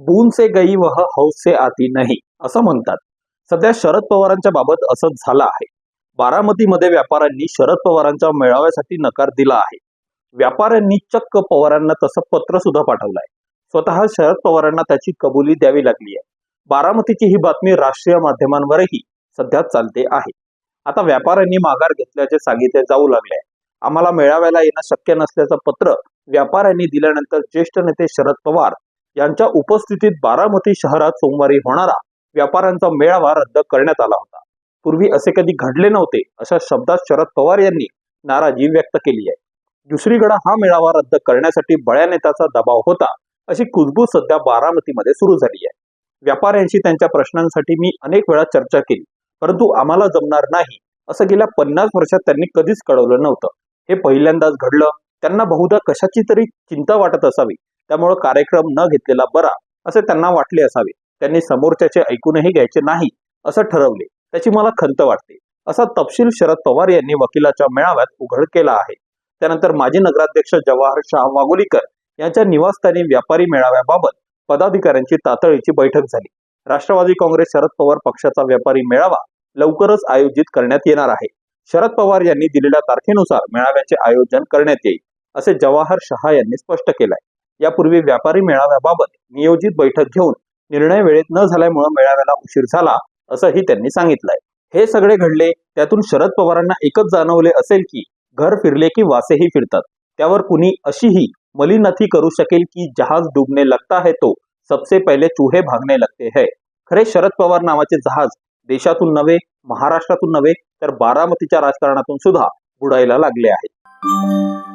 बून से गई वह हौस से आती नाही असं म्हणतात. सध्या शरद पवारांच्या बाबत असंच झालं आहे. बारामतीमध्ये व्यापाऱ्यांनी शरद पवारांच्या मेळाव्यासाठी नकार दिला आहे. व्यापाऱ्यांनी चक्क पवारांना तसं पत्र सुद्धा पाठवलंय. स्वतः शरद पवारांना त्याची कबुली द्यावी लागली आहे. बारामतीची ही बातमी राष्ट्रीय माध्यमांवरही सध्या चालते आहे. आता व्यापाऱ्यांनी माघार घेतल्याचे सांगितले जाऊ लागले. आहे आम्हाला मेळाव्याला येणं शक्य नसल्याचं पत्र व्यापाऱ्यांनी दिल्यानंतर ज्येष्ठ नेते शरद पवार यांच्या उपस्थितीत बारामती शहरात सोमवारी होणारा व्यापाऱ्यांचा मेळावा रद्द करण्यात आला होता. पूर्वी असे कधी घडले नव्हते अशा शब्दात शरद पवार यांनी नाराजी व्यक्त केली आहे. दुसरीकडे हा मेळावा रद्द करण्यासाठी बळ्या नेत्याचा दबाव होता अशी कुजबूज सध्या बारामतीमध्ये सुरू झाली आहे. व्यापाऱ्यांशी त्यांच्या प्रश्नांसाठी मी अनेक वेळा चर्चा केली परंतु आम्हाला जमणार नाही असं गेल्या पन्नास वर्षात त्यांनी कधीच कळवलं नव्हतं. हे पहिल्यांदाच घडलं त्यांना बहुधा कशाची तरी चिंता वाटत असावी त्यामुळे कार्यक्रम न घेतलेला बरा असे त्यांना वाटले असावे. त्यांनी समोरच्याचे ऐकूनही घ्यायचे नाही असं ठरवले. त्याची मला खंत वाटते. असा तपशील शरद पवार यांनी वकिलाच्या मेळाव्यात उघड केला आहे. त्यानंतर माजी नगराध्यक्ष जवाहर शाह वागोलीकर यांच्या निवासस्थानी व्यापारी मेळाव्याबाबत पदाधिकाऱ्यांची तातडीची बैठक झाली. राष्ट्रवादी काँग्रेस शरद पवार पक्षाचा व्यापारी मेळावा लवकरच आयोजित करण्यात येणार आहे. शरद पवार यांनी दिलेल्या तारखेनुसार मेळाव्याचे आयोजन करण्यात येईल असे जवाहर शहा यांनी स्पष्ट केलंय. यापूर्वी व्यापारी मेळाव्याबाबत नियोजित बैठक घेऊन निर्णय वेळेत न झाल्यामुळे मेळाव्याला उशीर झाला असंही त्यांनी सांगितलंय. हे सगळे घडले त्यातून शरद पवारांना एकच जाणवले असेल की घर फिरले की वासेही फिरतात. त्यावर कुणी अशीही मलिनथी करू शकेल की जहाज डुबने लगता है तो सबसे पहिले चूहे भागने लगते है. खरे शरद पवार नावाचे जहाज देशातून नव्हे महाराष्ट्रातून नव्हे तर बारामतीच्या राजकारणातून सुद्धा बुडायला लागले आहे